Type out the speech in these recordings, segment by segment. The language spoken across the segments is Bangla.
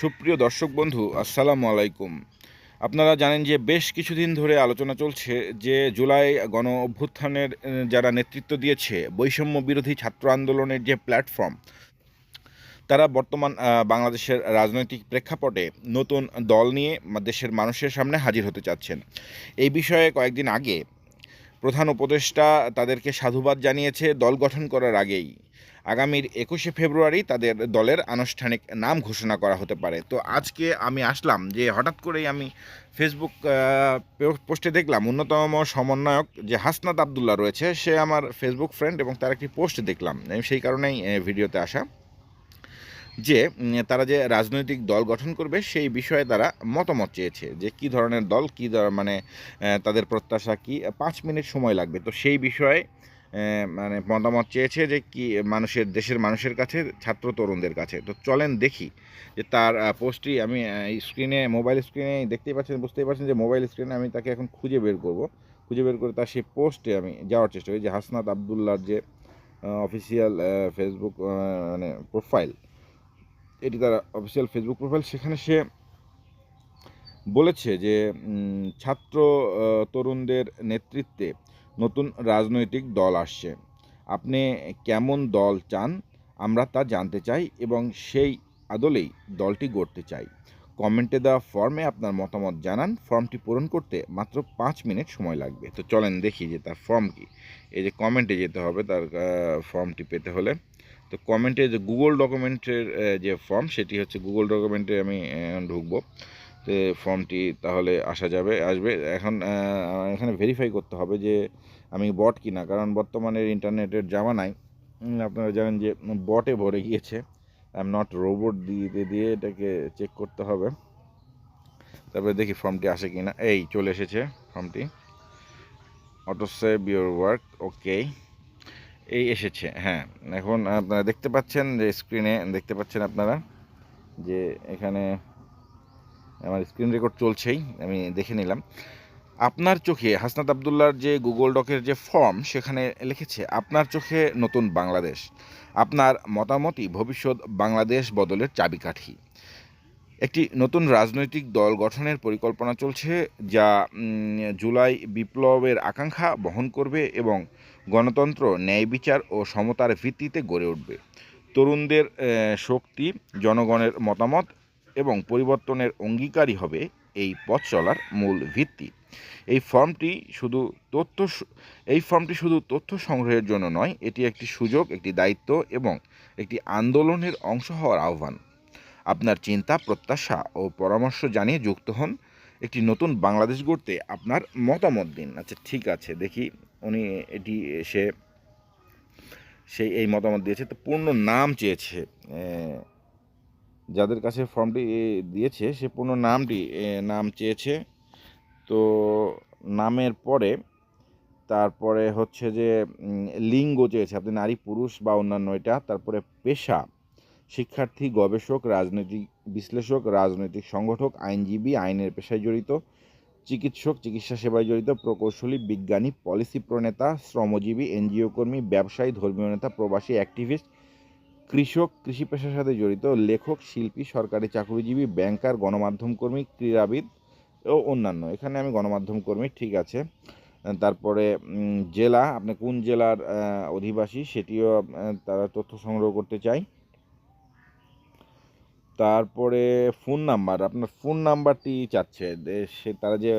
সুপ্রিয় দর্শক বন্ধু, আসসালামু আলাইকুম। আপনারা জানেন যে বেশ কিছুদিন ধরে আলোচনা চলছে যে জুলাই গণ অভ্যুত্থানের যারা নেতৃত্ব দিয়েছে, বৈষম্য বিরোধী ছাত্র আন্দোলনের যে প্ল্যাটফর্ম, তারা বর্তমান বাংলাদেশের রাজনৈতিক প্রেক্ষাপটে নতুন দল নিয়ে দেশের মানুষের সামনে হাজির হতে চাচ্ছেন। এই বিষয়ে কয়েকদিন আগে প্রধান উপদেষ্টা তাদেরকে সাধুবাদ জানিয়েছে দল গঠন করার আগেই। আগামীর একুশে ফেব্রুয়ারি তাদের দলের আনুষ্ঠানিক নাম ঘোষণা করা হতে পারে। তো আজকে আমি আসলাম যে হঠাৎ করেই আমি ফেসবুক পোস্টে দেখলাম অন্যতম সমন্বয়ক যে হাসনাত আবদুল্লাহ রয়েছে, সে আমার ফেসবুক ফ্রেন্ড এবং তার একটি পোস্ট দেখলাম। সেই কারণেই ভিডিওতে আসা। যে তারা যে রাজনৈতিক দল গঠন করবে সেই বিষয়ে তারা মতামত চেয়েছে যে, কি ধরনের দল, কি মানে তাদের প্রত্যাশা কি? পাঁচ মিনিট সময় লাগবে। তো সেই বিষয়ে মানে মতামত চেয়েছে যে, কি মানুষের, দেশের মানুষের কাছে, ছাত্র তরুণদের কাছে। তো চলেন দেখি যে, তার পোস্টটি আমি স্ক্রিনে, মোবাইল স্ক্রিনে দেখতেই পাচ্ছেন, বুঝতেই পারছেন যে, মোবাইল স্ক্রিনে আমি তাকে এখন খুঁজে বের করব। খুঁজে বের করে তার সেই পোস্টে আমি যাওয়ার চেষ্টা করি যে, হাসনাত আবদুল্লার যে অফিসিয়াল ফেসবুক মানে প্রোফাইল এটি তার অফিসিয়াল ফেসবুক প্রোফাইল সেখানে সে বলেছে যে ছাত্র তরুণদের নেতৃত্বে নতুন রাজনৈতিক দল আসছে। আপনি কেমন দল চান আমরা তা জানতে চাই এবং সেই আদলেই দলটি গড়তে চাই। কমেন্টে দেওয়া ফর্মে আপনার মতামত জানান। ফর্মটি পূরণ করতে মাত্র পাঁচ মিনিট সময় লাগবে। তো চলেন দেখি যে তার ফর্ম কি। এই যে কমেন্টে যেতে হবে তার ফর্মটি পেতে হলে। তো কমেন্টে যে গুগল ডকুমেন্টের যে ফর্ম, সেটি হচ্ছে গুগল ডকুমেন্টে আমি ঢুকবো। তো ফর্মটি তাহলে আসা যাবে, আসবে। এখন এখানে ভেরিফাই করতে হবে যে আমি বট কিনা, কারণ বর্তমানে ইন্টারনেটের জামানায় আপনারা জানেন যে বটে ভরে গিয়েছে। আই এম নট রোবট দিয়ে দিয়ে এটাকে চেক করতে হবে। তারপরে দেখি ফর্মটি আসে কি না এই চলে এসেছে ফর্মটি। Auto save your work okay এই এসেছে হ্যাঁ। এখন আপনারা দেখতে পাচ্ছেন যে স্ক্রিনে দেখতে পাচ্ছেন আপনারা যে এখানে আমার স্ক্রিন রেকর্ড চলছেই, আমি দেখে নিলাম। আপনার চোখে, হাসনাত আবদুল্লার যে গুগল ডকের যে ফর্ম সেখানে লিখেছে, আপনার চোখে নতুন বাংলাদেশ। আপনার মতামতই ভবিষ্যৎ বাংলাদেশ বদলের চাবিকাঠি। একটি নতুন রাজনৈতিক দল গঠনের পরিকল্পনা চলছে, যা জুলাই বিপ্লবের আকাঙ্ক্ষা বহন করবে এবং গণতন্ত্র, ন্যায় বিচার ও সমতার ভিত্তিতে গড়ে উঠবে। তরুণদের শক্তি, জনগণের মতামত এবং পরিবর্তনের অঙ্গীকারী হবে এই পথ চলার মূল ভিত্তি। এই ফর্মটি শুধু তথ্য এই ফর্মটি শুধু তথ্য সংগ্রহের জন্য নয়, এটি একটি সুযোগ, একটি দায়িত্ব এবং একটি আন্দোলনের অংশ হওয়ার আহ্বান। আপনার চিন্তা, প্রত্যাশা ও পরামর্শ জানিয়ে যুক্ত হন। একটি নতুন বাংলাদেশ গড়তে আপনার মতামত দিন। আচ্ছা ঠিক আছে, দেখি। উনি এটি সে সেই এই মতামত দিয়েছে। তো পূর্ণ নাম চেয়েছে যাদের কাছে ফর্মটি দিয়েছে, সে পূর্ণ নামটি নাম চেয়েছে। তো নামের পরে, তারপরে হচ্ছে যে লিঙ্গ চেয়েছে। আপনি নারী, পুরুষ বা অন্যান্য এটা, তারপরে পেশা, শিক্ষার্থী, গবেষক, রাজনৈতিক বিশ্লেষক, রাজনৈতিক সংগঠক, আইনজীবী, আইনের পেশায় জড়িত চিকিৎসক, চিকিৎসা সেবায় জড়িত প্রকৌশলী, বিজ্ঞানী, পলিসি প্রণেতা, শ্রমজীবী, এনজিও কর্মী, ব্যবসায়ী, ধর্মীয় নেতা, প্রবাসী, অ্যাক্টিভিস্ট, কৃষক, কৃষি পেশার সাথে জড়িত, লেখক, শিল্পী, সরকারি চাকরিজীবী, ব্যাংকার, গণমাধ্যম কর্মী, ক্রীড়াবিদ ও অন্যান্য। এখানে আমি গণমাধ্যম কর্মী, ঠিক আছে। তারপরে জেলা, আপনি কোন জেলার অধিবাসী সেটিও তারা তথ্য সংগ্রহ করতে চাই তারপরে ফোন নাম্বার, আপনার ফোন নাম্বারটি চাচ্ছে সে, তারা যে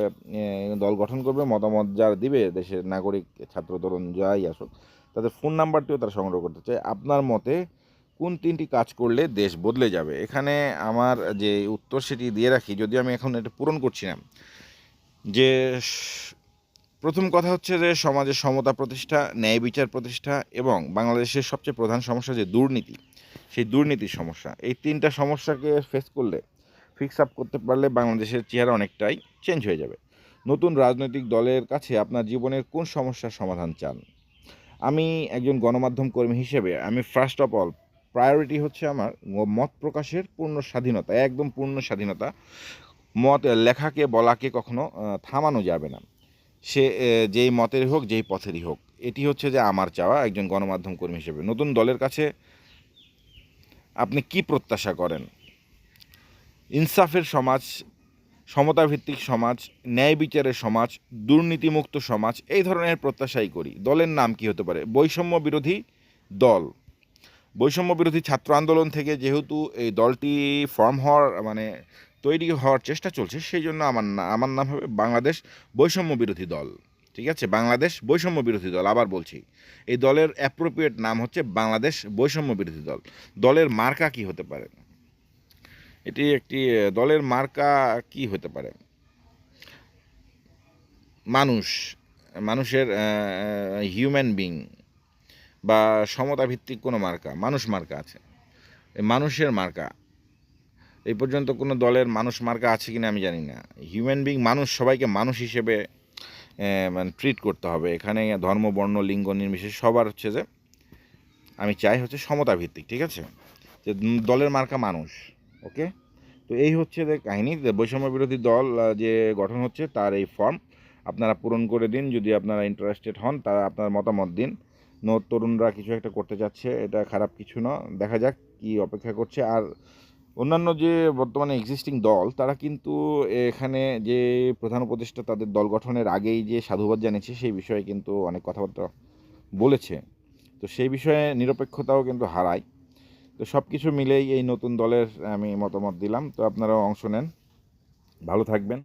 দল গঠন করবে, মতামত যারা দিবে, দেশের নাগরিক, ছাত্র তরুণ যাই আসুক, তাদের ফোন নাম্বারটিও তারা সংগ্রহ করতে চায়। আপনার মতে কোন তিনটি কাজ করলে দেশ বদলে যাবে? এখানে আমার যে উত্তর সেটি দিয়ে রাখি, যদিও আমি এখন এটা পূরণ করছি না, যে প্রথম কথা হচ্ছে যে সমাজের সমতা প্রতিষ্ঠা, ন্যায় বিচার প্রতিষ্ঠা এবং বাংলাদেশের সবচেয়ে প্রধান সমস্যা যে দুর্নীতি। সেই দুর্নীতির সমস্যা। এই তিনটা সমস্যাকে ফেস করলে ফিক্স আপ করতে পারলে বাংলাদেশের চেহারা অনেকটাই চেঞ্জ হয়ে যাবে। নতুন রাজনৈতিক দলের কাছে আপনার জীবনের কোন সমস্যার সমাধান চান? আমি একজন গণমাধ্যম কর্মী হিসেবে, আমি ফার্স্ট অফ অল প্রায়োরিটি হচ্ছে আমার মত প্রকাশের পূর্ণ স্বাধীনতা, একদম পূর্ণ স্বাধীনতা। মত লেখাকে, বলাকে কখনো থামানো যাবে না। সে যেই মতেরই হোক, যেই পথেরই হোক, এটি হচ্ছে যে আমার চাওয়া একজন গণমাধ্যম কর্মী হিসেবে। নতুন দলের কাছে আপনি কি প্রত্যাশা করেন? ইনসাফের সমাজ, সমতাভিত্তিক সমাজ, ন্যায় বিচারের সমাজ, দুর্নীতিমুক্ত সমাজ, এই ধরনের প্রত্যাশাই করি। দলের নাম কি হতে পারে? বৈষম্য বিরোধী দল। বৈষম্য বিরোধী ছাত্র আন্দোলন থেকে যেহেতু এই দলটি ফর্ম হওয়ার মানে তৈরি হওয়ার চেষ্টা চলছে সেই জন্য আমার না, আমার নাম হবে বাংলাদেশ বৈষম্য বিরোধী দল। ঠিক আছে? বাংলাদেশ বৈষম্য বিরোধী দল, আবার বলছি। এই দলের অ্যাপ্রোপ্রিয়েট নাম হচ্ছে বাংলাদেশ বৈষম্য বিরোধী দল। দলের মার্কা কি হতে পারে? এটি একটি দলের মার্কা কি হতে পারে? মানুষ, মানুষের হিউম্যান বিং বা সমতা ভিত্তিক কোনো মার্কা, মানুষ মার্কা আছে। মানুষের মার্কা। এই পর্যন্ত কোনো দলের মানুষ মার্কা আছে কিনা আমি জানি না। হিউম্যান বিং মানুষ, সবাইকে মানুষ হিসেবে মানে ট্রিট করতে হবে। এখানে ধর্ম, বর্ণ, লিঙ্গ নির্বিশেষে সবার হচ্ছে যে, আমি চাই হচ্ছে সমতা ভিত্তিক, ঠিক আছে? যে দলের মার্কা মানুষ ওকে তো এই হচ্ছে যে কাহিনী বৈষম্য বিরোধী দল যে গঠন হচ্ছে তার এই ফর্ম আপনারা পূরণ করে দিন, যদি আপনারা ইন্টারেস্টেড হন, তারা আপনার মতামত দিন। নো তরুণরা কিছু একটা করতে যাচ্ছে এটা খারাপ কিছু না। দেখা যাক কি অপেক্ষা করছে। আর অন্যান্য যে বর্তমানে এক্সিস্টিং দল, তারা কিন্তু এখানে যে প্রধান উপদেষ্টা তাদের দল গঠনের আগেই যে সাধুবাদ জানিয়েছে, সেই বিষয়ে কিন্তু অনেক কথাবার্তা বলেছে। তো সেই বিষয়ে নিরপেক্ষতাও কিন্তু হারায়। তো সব কিছু মিলেই এই নতুন দলের আমি মতামত দিলাম। তো আপনারাও অংশ নেন। ভালো থাকবেন।